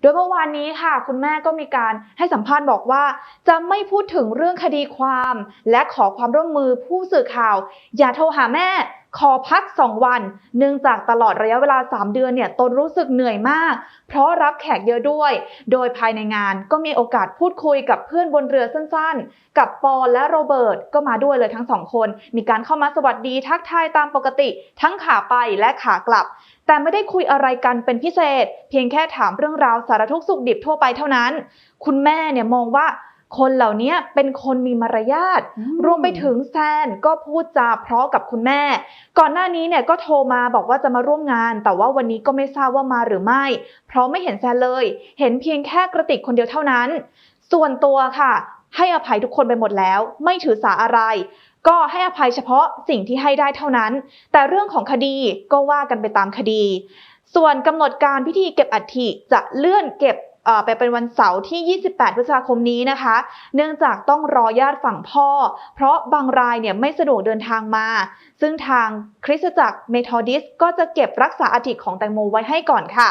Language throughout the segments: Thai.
โดยเมื่อวานนี้ค่ะ คุณแม่ก็มีการให้สัมภาษณ์บอกว่า จะไม่พูดถึงเรื่องคดีความ และขอความร่วมมือผู้สื่อข่าว อย่าโทรหาแม่ขอพัก 2 วัน เนื่องจากตลอดระยะเวลา 3 เดือนเนี่ยตนรู้สึกเหนื่อยมาก เพราะรับแขกเยอะด้วย โดยภายในงานก็มีโอกาสพูดคุยกับเพื่อนบนเรือสั้นๆ กับปอและโรเบิร์ตก็มาด้วยเลยทั้งสองคน มีการเข้ามาสวัสดีทักทายตามปกติ ทั้งขาไปและขากลับ แต่ไม่ได้คุยอะไรกันเป็นพิเศษ เพียงแค่ถามเรื่องราวสารทุกข์สุขดิบทั่วไปเท่านั้น คุณแม่เนี่ยมองว่า คนเหล่านี้เป็นคนมีมารยาทรวมไปถึงแซนก็พูดจาเพราะกับคุณแม่ ก่อนหน้านี้เนี่ยก็โทรมาบอกว่าจะมาร่วมงาน แต่ว่าวันนี้ก็ไม่ทราบว่ามาหรือไม่ เพราะไม่เห็นแซนเลย เห็นเพียงแค่กระติกคนเดียวเท่านั้น ส่วนตัวค่ะ ให้อภัยทุกคนไปหมดแล้ว ไม่ถือสาอะไร ก็ให้อภัยเฉพาะสิ่งที่ให้ได้เท่านั้น แต่เรื่องของคดีก็ว่ากันไปตามคดี ส่วนกำหนดการพิธีเก็บอัฐิจะเลื่อนเก็บเอ่อ ไปเป็นวันเสาร์ที่ 28 พฤษภาคมนี้นะคะ เนื่องจากต้องรอญาติฝั่งพ่อ เพราะบางรายเนี่ยไม่สะดวกเดินทางมา ซึ่งทางคริสตจักรเมทอดิสก็จะเก็บรักษาอัฐิของแตงโมไว้ให้ก่อนค่ะ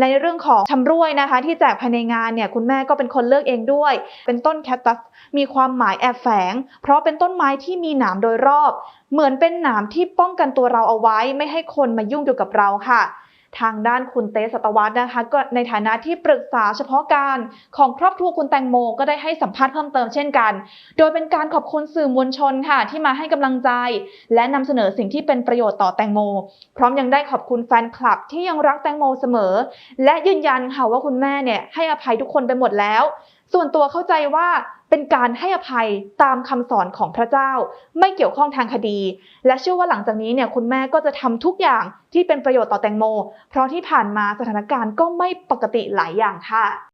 ในเรื่องของชำร่วยนะคะ ที่แจกภายในงานเนี่ยคุณแม่ก็เป็นคนเลือกเองด้วย เป็นต้นแคคตัสมีความหมายแอบแฝง เพราะเป็นต้นไม้ที่มีหนามโดยรอบ เหมือนเป็นหนามที่ป้องกันตัวเราเอาไว้ ไม่ให้คนมายุ่งเกี่ยวกับเราค่ะ ทางด้านคุณเตสตวัฒน์นะคะก็ในฐานะที่ปรึกษาเฉพาะการของครอบครัวคุณแตงโมก็ได้ให้สัมภาษณ์เพิ่มเติมเช่นกัน โดยเป็นการขอบคุณสื่อมวลชนค่ะ ที่มาให้กำลังใจ และนำเสนอสิ่งที่เป็นประโยชน์ต่อแตงโม พร้อมยังได้ขอบคุณแฟนคลับที่ยังรักแตงโมเสมอ และยืนยันค่ะว่าคุณแม่เนี่ยให้อภัยทุกคนไปหมดแล้ว ส่วนตัวเข้าใจว่า เป็นการให้อภัยตามคำสอนของพระเจ้า ไม่เกี่ยวข้องทางคดี และเชื่อว่าหลังจากนี้เนี่ยคุณแม่ก็จะทำทุกอย่างที่เป็นประโยชน์ต่อแตงโม เพราะที่ผ่านมาสถานการณ์ก็ไม่ปกติหลายอย่างค่ะ